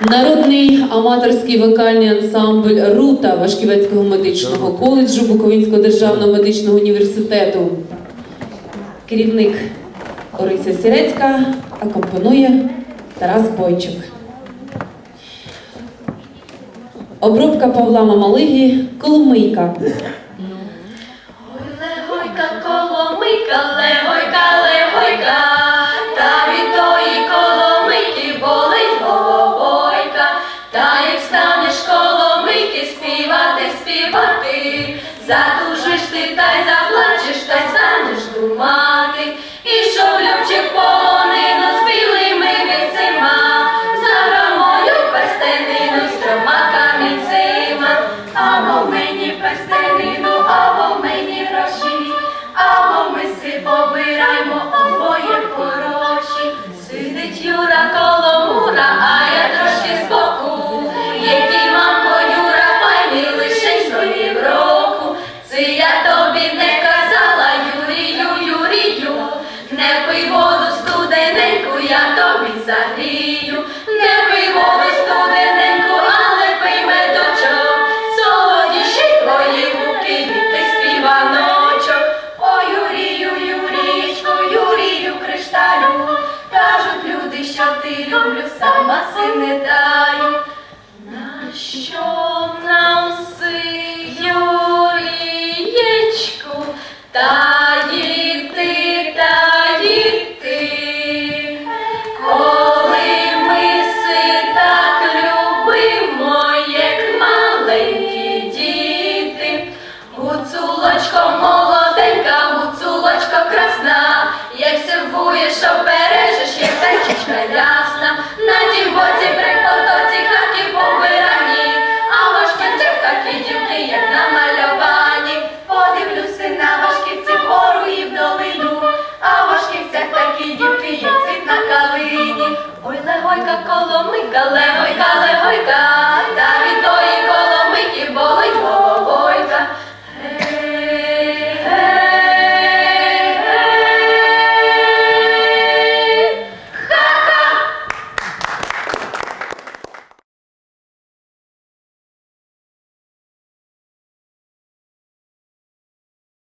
Народний аматорський вокальний ансамбль Рута Вашківецького медичного коледжу Буковинського державного медичного університету. Керівник Орися Сірецька акомпонує Тарас Бойчук. Обробка Павла Мамалиги Коломийка. Ой, коломийка, як станеш коломийки співати, співати, задужиш ти та й заплачеш, я тобі загрію, не пий воду студененьку, але пий медочок, солодіші твої гуки, ти співаночок. О, Юрію, Юрічко, Юрію, кришталю, кажуть люди, що ти люблю, сама си не даю. Нащо нам си, Юрієчку, та